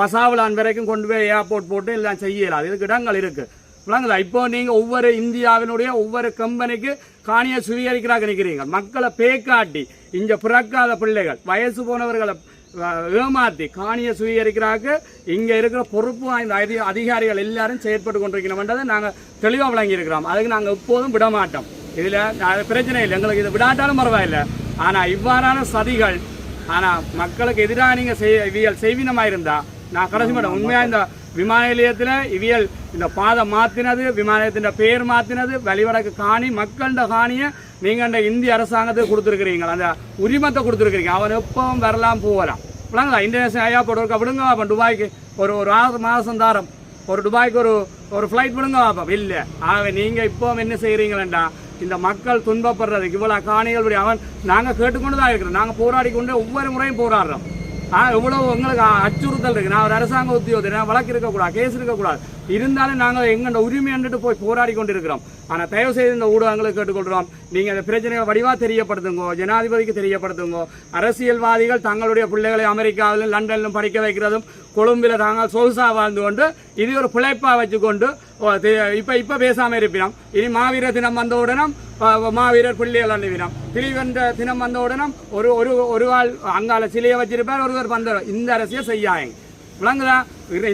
வசாவலான் வரைக்கும் கொண்டு போய் ஏர்போர்ட் போட்டு எல்லாம் செய்யலாம். அதுக்கு இடங்கள் இருக்குது விளங்குதா? இப்போ நீங்க ஒவ்வொரு இந்தியாவினுடைய ஒவ்வொரு கம்பெனிக்கு காணியை சுவீகரிக்கிறாங்க நிற்கிறீங்க மக்களை பேக்காட்டி இங்கே பிறக்காத பிள்ளைகள் வயசு போனவர்களை அஹ், ஏமாத்தி காணியை சுவீகரிக்கிறாக்கு இங்கே இருக்கிற பொறுப்பு வாய்ந்த அதி அதிகாரிகள் எல்லாரும் செயற்பட்டு கொண்டிருக்கணும்ன்றதை நாங்கள் தெளிவாக விளங்கி இருக்கிறோம் அதுக்கு நாங்கள் எப்போதும் விட மாட்டோம் இதுல பிரச்சனை இல்லை. எங்களுக்கு இது விடாட்டாலும் பரவாயில்லை. ஆனால் இவ்வாறான சதிகள் ஆனால் மக்களுக்கு எதிராக நீங்கள் செய் இவியல் செய்வினமாக இருந்தால் நான் கடைசி மாட்டேன் உண்மையாக இந்த விமான நிலையத்தில் இவியல் இந்த பாதை மாத்தினது விமானத்தின் பேர் மாற்றினது வழிவடக்கு காணி மக்கள்கிட்ட காணியை நீங்க இந்த இந்திய அரசாங்கத்துக்கு கொடுத்துருக்கிறீங்க அந்த உரிமத்தை கொடுத்துருக்கிறீங்க. அவன் எப்பவும் வரலாம் போகலாம். விளங்களா இன்டர்நேஷனல் ஏர்போர்ட் இருக்கா விடுங்க அப்போ துபாய்க்கு ஒரு ஒரு மாதம் தாரம். ஒரு துபாய்க்கு ஒரு ஒரு ஃப்ளைட் விடுங்க பாப்பா இல்லை. ஆகவே நீங்கள் இப்போ என்ன செய்கிறீங்களா இந்த மக்கள் துன்பப்படுறதுக்கு இவ்வளோ காணிகள் அவன். நாங்கள் கேட்டுக்கொண்டு தான் இருக்கிறோம். நாங்கள் போராடி கொண்டு ஒவ்வொரு முறையும் போராடுறோம். ஆ எவ்வளோ உங்களுக்கு அச்சுறுத்தல் இருக்கு. நான் ஒரு அரசாங்க உத்தியோகத்தை நான் வழக்கு இருக்கக்கூடாது கேஸ் இருக்கக்கூடாது. இருந்தாலும் நாங்கள் எங்களோட உரிமை என்றுட்டு போய் போராடி கொண்டு இருக்கிறோம் ஆனால் தயவு செய்து இந்த ஊடகங்களை கேட்டுக்கொள்கிறோம். நீங்கள் இந்த பிரச்சனைகளை வடிவாக தெரியப்படுத்துங்க ஜனாதிபதிக்கு தெரியப்படுத்துங்க அரசியல்வாதிகள் தங்களுடைய பிள்ளைகளை அமெரிக்காவிலும் லண்டனிலும் படிக்க வைக்கிறதும் கொழும்பில் தாங்கள் சொகுசாக வாழ்ந்து கொண்டு இது ஒரு பிழைப்பாக வச்சுக்கொண்டு இப்போ இப்போ பேசாமல் இருப்பினோம். இனி மாவீர தினம் வந்தவுடனும் மாவீரர் பிள்ளைகள் அணிவினம். திரிவென்ற தினம் வந்தவுடனும் ஒரு ஒரு ஒரு ஆள் அங்கால சிலையை வச்சிருப்பார் ஒருவர் வந்த இந்த அரசியல் செய்யாங்க விளங்குதா?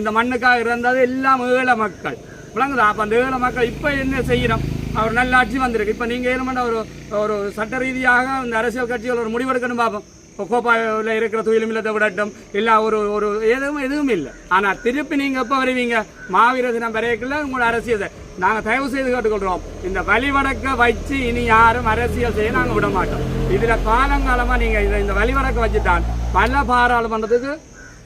இந்த மண்ணுக்காக இருந்தது எல்லாம் ஏழை மக்கள். விளங்குதா? அப்போ அந்த ஏழை மக்கள் இப்போ என்ன செய்யணும்? அவர் நல்ல ஆட்சி வந்திருக்கு. நீங்கள் என்ன ஏழுமண்ட ஒரு ஒரு சட்ட ரீதியாக இந்த அரசியல் கட்சிகள் ஒரு முடிவெடுக்கணும் பார்ப்போம் இப்போ கோப்பாவில் இருக்கிற துயிலும் இல்லத்தை விடட்டும். இல்லை ஒரு ஒரு எதுவும் எதுவும் இல்லை. ஆனால் திருப்பி நீங்கள் எப்போ வருவீங்க? மாவீர தினம் வரைக்குள்ள உங்களோட அரசியல் நாங்கள் தயவு செய்து கேட்டுக்கொள்கிறோம் இந்த வழிவடக்க வச்சு இனி யாரும் அரசியல் செய்ய நாங்கள் விட மாட்டோம். இதில் காலங்காலமாக நீங்கள் இதை இந்த வழிவடக்க வச்சுட்டான் பல பாராளுமன்றத்துக்கு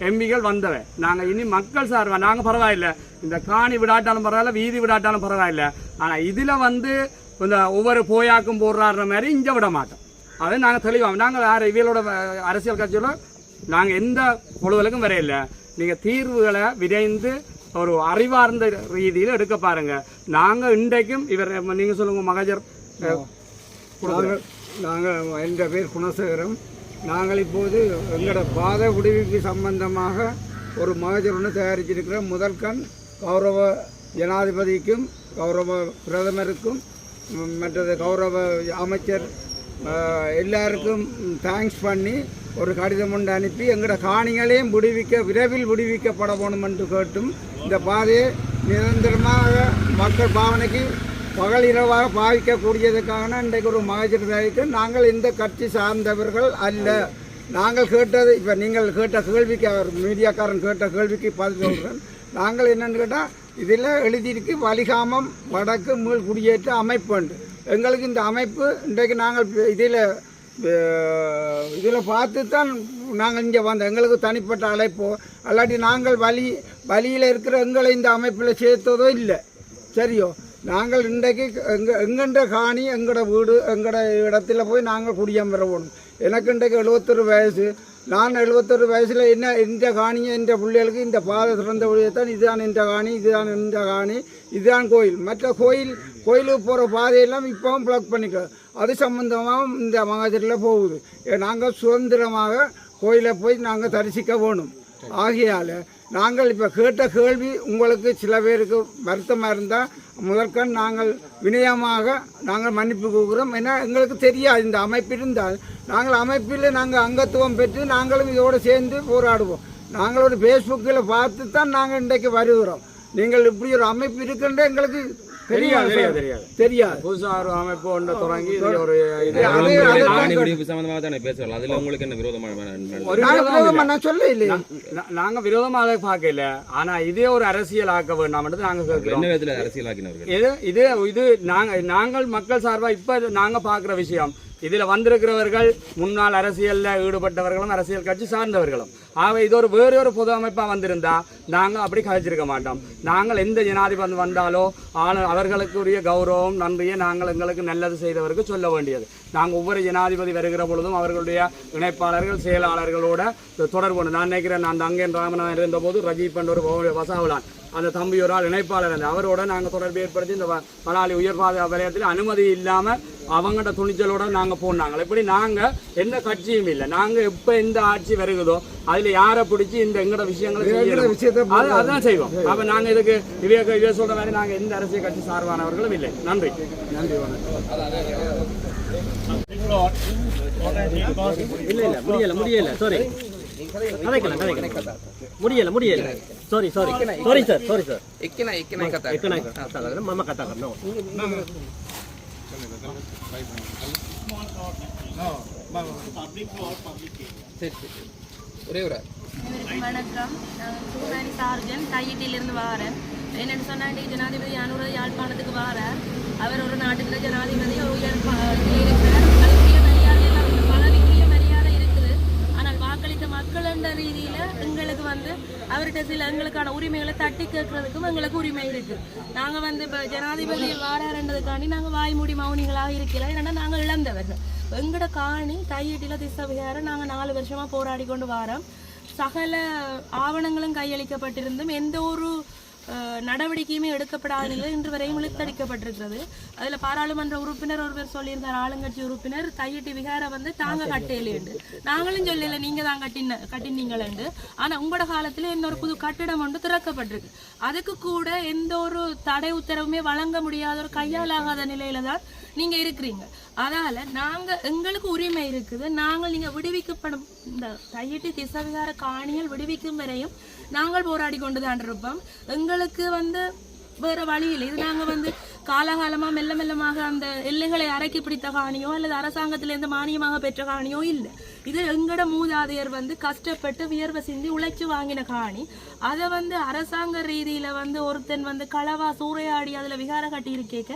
எம்பிகள் வந்தவன். நாங்கள் இனி மக்கள் சார்பா நாங்கள் பரவாயில்ல. இந்த காணி விடாட்டாலும் பரவாயில்ல வீதி விடாட்டாலும் பரவாயில்ல. ஆனால் இதில் வந்து இந்த ஒவ்வொரு போயாக்கும் போடுறாருற மாதிரி இங்கே விட மாட்டோம். அதை நாங்கள் தெளிவாக நாங்கள் இவியலோட அஹ், அரசியல் கட்சியோட நாங்கள் எந்த குழுவலுக்கும் வரையில நீங்கள் தீர்வுகளை விரைந்து ஒரு அறிவார்ந்த ரீதியில் எடுக்க பாருங்க. நாங்கள் இன்றைக்கும் இவர் நீங்கள் சொல்லுங்க மகஜர் நாங்கள் என்ற பேர் குணசேகரம். நாங்கள் இப்போது எங்களோட பாத விடுவிப்பு சம்பந்தமாக ஒரு மகஜர் ஒன்று தயாரிச்சிருக்கிறோம் முதல் கண் கௌரவ ஜனாதிபதிக்கும் கௌரவ பிரதமருக்கும் மற்றது கௌரவ அமைச்சர் எல்லாருக்கும் தேங்க்ஸ் பண்ணி ஒரு கடிதம் ஒன்று அனுப்பி எங்களோட காணிகளையும் விடுவிக்க விரைவில் விடுவிக்கப்பட வேணும் என்று கேட்டும். இந்த பாதையை நிரந்தரமாக மக்கள் பாவனைக்கு பகல் இரவாக பாவிக்கக்கூடியதுக்கான இன்றைக்கு ஒரு மகஜர் நாங்கள் இந்த கட்சி சார்ந்தவர்கள் அல்ல. நாங்கள் கேட்டது இப்போ நீங்கள் கேட்ட கேள்விக்கு அவர் மீடியாக்காரன் கேட்ட கேள்விக்கு பதில் சொல்கிறேன் நாங்கள் என்னென்னு கேட்டால் இதில் எழுதியிருக்கு வலிகாமம் வடக்கு மீள் குடியேற்ற அமைப்புண்டு எங்களுக்கு இந்த அமைப்பு இன்றைக்கு நாங்கள் இதில் இதில் பார்த்து தான் நாங்கள் இங்கே வந்தோம். எங்களுக்கு தனிப்பட்ட அழைப்போ. அல்லாட்டி நாங்கள் வலி வழியில் இருக்கிற எங்களை இந்த அமைப்பில் சேர்த்ததோ இல்லை. சரியோ? நாங்கள் இன்றைக்கு எங்க எங்கண்ட காணி எங்களோட வீடு எங்களோட இடத்துல போய் நாங்கள் குடியம் பெறணும் எனக்கு இன்றைக்கு எழுபத்தொரு வயசு. நான் எழுபத்தொரு வயசில் என்ன இந்த காணியை இந்த பிள்ளைகளுக்கு இந்த பாதை திறந்த வழியைத்தான் இதுதான் இந்த காணி இதுதான் இந்த காணி இதுதான் கோயில். மற்ற கோயில் கோயிலுக்கு போகிற பாதையெல்லாம் இப்போவும் பிளாக் பண்ணிக்கலாம் அது சம்மந்தமாகவும் இந்த மகாஜரில் போகுது. நாங்கள் சுதந்திரமாக கோயிலை போய் நாங்கள் தரிசிக்க வேணும். ஆகையால் நாங்கள் இப்போ கேட்ட கேள்வி உங்களுக்கு சில பேருக்கு வருத்தமாக இருந்தால் முதற்கண் நாங்கள் வினயமாக நாங்கள் மன்னிப்பு கொடுக்குறோம் ஏன்னா எங்களுக்கு தெரியாது இந்த அமைப்பு இருந்தால். நாங்கள் அமைப்பில் நாங்கள் அங்கத்துவம் பெற்று நாங்களும் இதோடு சேர்ந்து போராடுவோம். நாங்களோட ஒரு ஃபேஸ்புக்கில் பார்த்து தான் நாங்கள் இன்றைக்கு வருகிறோம். நீங்கள் இப்படி ஒரு அமைப்பு இருக்குன்ற எங்களுக்கு தெரியாது தெரியாது, தெரியாது. புதுசா ஒரு அமைப்பு ஒன்று தொடங்கி இதுல ஒரு இது அது- உங்களுடைய அதுதான் காணி விடுவிப்பு சம்பந்தமாக தானே பேசுறோம் அதுல உங்களுக்கு என்ன விரோதமான ஒரு நான் விரோதம் சொல்ல இல்லையே நாங்க விரோதமாக பார்க்கல. ஆனா இதே ஒரு அரசியல் ஆக்க வேண்டாம்ன்றது நாங்க கேட்கிறோம். என்ன விதத்துல இது இது இது நாங்க நாங்கள் மக்கள் சார்பா இப்ப நாங்க பாக்குற விஷயம். இதில் வந்திருக்கிறவர்கள் முன்னாள் அரசியலில் ஈடுபட்டவர்களும் அரசியல் கட்சி சார்ந்தவர்களும். ஆக இது ஒரு வேறு ஒரு பொது அமைப்பாக வந்திருந்தால் நாங்கள் அப்படி கழிச்சிருக்க மாட்டோம். நாங்கள் எந்த ஜனாதிபதி வந்தாலோ ஆள அவர்களுக்குரிய கௌரவம் நன்றியை நாங்கள் எங்களுக்கு நல்லது செய்தவருக்கு சொல்ல வேண்டியது. நாங்கள் ஒவ்வொரு ஜனாதிபதி வருகிற பொழுதும் அவர்களுடைய இணைப்பாளர்கள் செயலாளர்களோட தொடர்பு நான் நினைக்கிறேன் நான் தங்கேன் ராமநாதன் இருந்தபோது ரஜீப் என்ற ஒரு வசாவலான். அந்த தம்பி ஒரு ஆள் இணைப்பாளர். அந்த அவரோட நாங்கள் தொடர்பு ஏற்படுத்தி இந்த வ- உயர் பாதுகாப்பு வலயத்தில் அனுமதி இல்லாமல் அவங்களோட துணிச்சலோட நாங்கள் போனாங்களே? இப்படி நாங்கள் எந்த கட்சியும் இல்லை. நாங்கள் எப்போ எந்த ஆட்சி வருகுதோ அதில் யாரை பிடிச்சி இந்த எங்களோட விஷயங்களை செய்யணும் அது அதான் செய்வோம். அப்போ நாங்கள் இதுக்கு விவேக விவேக சொல்கிற மாதிரி நாங்கள் எந்த அரசியல் கட்சி சார்பானவர்களும் இல்லை. நன்றி. நன்றி இல்லை இல்லை முடியல முடியல. சாரி கதைக்கலாம் கதைக்கலாம். முடியல முடியல. Sorry sir sorry sir sorry sir ಎಕ್ಕಿನ ಎಕ್ಕಿನ ಕಥೆ ಎಕ್ಕಿನ ಕಥೆ ಮಮ್ಮ ಕಥೆ ನಾವು சரி சரி ஒரே ஒரு வணக்கம். நான் சூடானி சார்ஜன் தையிட்டிலிருந்து வாரேன். என்னென்னு சொன்னாண்டி ஜனாதிபதி அனுர யாழ்ப்பாணத்துக்கு வார அவர் ஒரு நாட்டுக்குள்ள ஜனாதிபதி ஒரு உயர் ப- இதுல இருக்கிறார் அதுக்குரிய மரியாதை எல்லாம் உண்டு. பதவிக்குரிய மரியாதை இருக்குது ஆனால் வாக்களித்த மக்கள் என்ற ரீதியில எங்களுக்கு வந்து அவர்கிட்ட சில எங்களுக்கான உரிமைகளை தட்டி கேட்கறதுக்கும் எங்களுக்கு உரிமை இருக்கு. நாங்க வந்து இப்போ ஜனாதிபதி வாராருன்றதுக்காண்டி நாங்க வாய்மூடி மௌனிகளாக இருக்கல ஏன்னா நாங்க இழந்தவர்கள். எங்கட காணி கையீட்டில திசவிகாரம் நாங்க நாலு வருஷமா போராடி கொண்டு வாரோம். சகல ஆவணங்களும் கையளிக்கப்பட்டிருந்தும் எந்த ஒரு நடவடிக்கையுமே எடுக்கப்படாத நிலையில் இன்று வரையும் இழுத்தடிக்கப்பட்டிருக்கிறது அதுல பாராளுமன்ற உறுப்பினர் ஒருவர் சொல்லியிருந்தார் ஆளுங்கட்சி உறுப்பினர் கையிட்டு விகார வந்து தாங்க கட்டையிலேண்டு நாங்களும் சொல்லல நீங்க தான் கட்டின கட்டினீங்களேண்டு ஆனா உங்களோட காலத்துல இன்னொரு புது கட்டிடம் ஒன்று திறக்கப்பட்டிருக்கு. அதுக்கு கூட எந்த ஒரு தடை உத்தரவுமே வழங்க முடியாத ஒரு கையாலாகாத நிலையில தான் நீங்க இருக்கிறீங்க. அதனால நாங்க எங்களுக்கு உரிமை இருக்குது. நாங்கள் நீங்க விடுவிக்கப்படும் இந்த கையிட்டு திசவிகார காணிகள் விடுவிக்கும் வரையும் நாங்கள் போராடி கொண்டுதான் இருப்போம். எங்களுக்கு வந்து வேற வழி இல்லை. இது நாங்க வந்து காலகாலமாக மெல்ல மெல்லமாக அந்த எல்லைகளை அரைக்கி பிடித்த காணியோ அல்லது அரசாங்கத்திலேருந்து மானியமாக பெற்ற காணியோ இல்லை. இது எங்கட மூதாதையர் வந்து கஷ்டப்பட்டு வியர்வை சிந்தி உழைச்சு வாங்கின காணி. அதை வந்து அரசாங்க ரீதியில் வந்து ஒருத்தன் வந்து களவா சூறையாடி அதில் விகார கட்டி இருக்கேக்க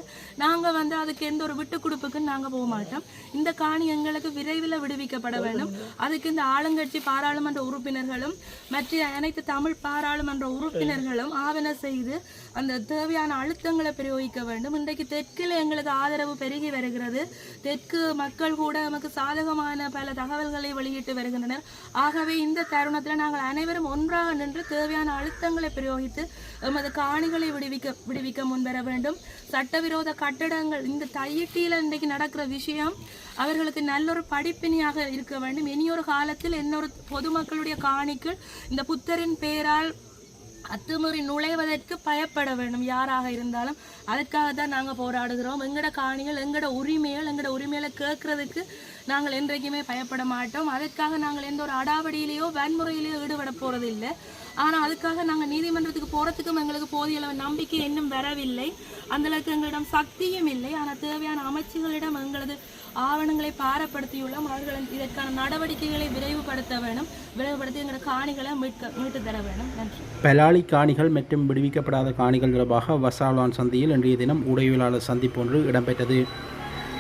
வந்து அதுக்கு எந்த ஒரு விட்டு கொடுப்புக்குன்னு நாங்கள் போக மாட்டோம். இந்த காணி எங்களுக்கு விரைவில் விடுவிக்கப்பட வேண்டும். அதுக்கு இந்த ஆளுங்கட்சி பாராளுமன்ற உறுப்பினர்களும் மற்ற அனைத்து தமிழ் பாராளுமன்ற உறுப்பினர்களும் ஆவண செய்து அந்த தேவையான அழுத்தங்களை பிரயோகிக்க வேண்டும். இன்றைக்கு தெற்கில் எங்களுக்கு ஆதரவு பெருகி வருகிறது. தெற்கு மக்கள் கூட நமக்கு சாதகமான பல தகவல்களை வெளியிட்டு வருகின்றனர். ஆகவே இந்த தருணத்தில் நாங்கள் அனைவரும் ஒன்றாக நின்று தேவையான அழுத்தங்களை பிரயோகித்து எமது காணிகளை விடுவிக்க விடுவிக்க முன்வர வேண்டும். சட்டவிரோத கட்டடங்கள் இந்த தையிட்டியில் இன்றைக்கு நடக்கிற விஷயம் அவர்களுக்கு நல்லொரு படிப்பினியாக இருக்க வேண்டும். இனியொரு காலத்தில் இன்னொரு பொதுமக்களுடைய காணிக்கு இந்த புத்தரின் பெயரால் அத்துமீறி நுழைவதற்கு பயப்பட வேண்டும். யாராக இருந்தாலும் அதற்காக தான் நாங்கள் போராடுகிறோம். எங்களோட காணிகள் எங்களோட உரிமைகள் எங்களோட உரிமைகளை கேட்கறதுக்கு நாங்கள் என்றைக்குமே பயப்பட மாட்டோம். அதற்காக நாங்கள் எந்த ஒரு அடாவடியிலேயோ வன்முறையிலேயோ ஈடுபட போகிறது இல்லை ஆனால் அதுக்காக நாங்கள் நீதிமன்றத்துக்கு போகிறதுக்கும் எங்களுக்கு போதிய அளவு நம்பிக்கை இன்னும் வரவில்லை. அந்தளவுக்கு எங்களிடம் சக்தியும் இல்லை. ஆனால் தேவையான அமைச்சுகளிடம் எங்களது ஆவணங்களை பாரப்படுத்தியுள்ளோம் அவர்கள் இதற்கான நடவடிக்கைகளை விரைவுபடுத்த வேண்டும். விரைவுபடுத்தி எங்களோட காணிகளை மீட்க மீட்டு தர வேண்டும். நன்றி. பலாலி காணிகள் மற்றும் விடுவிக்கப்படாத காணிகள் தொடர்பாக வசாலான் சந்தியில் இன்றைய தினம் ஊடகவியலாளர் சந்திப்பு ஒன்று இடம்பெற்றது.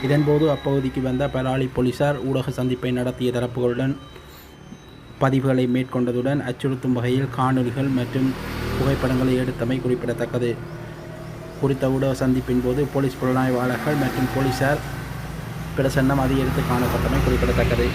இதன்போது அப்பகுதிக்கு வந்த பலாலி போலீசார் ஊடக சந்திப்பை நடத்திய தரப்புகளுடன் பதிவுகளை மேற்கொண்டதுடன் அச்சுறுத்தும் வகையில் காணொலிகள் மற்றும் புகைப்படங்களை எடுத்தமை குறிப்பிடத்தக்கது. குறித்த ஊடக சந்திப்பின் போது போலீஸ் புலனாய்வாளர்கள் மற்றும் போலீசார் பிற சென்னம் அதிகரித்து காணப்பட்டமை குறிப்பிடத்தக்கது.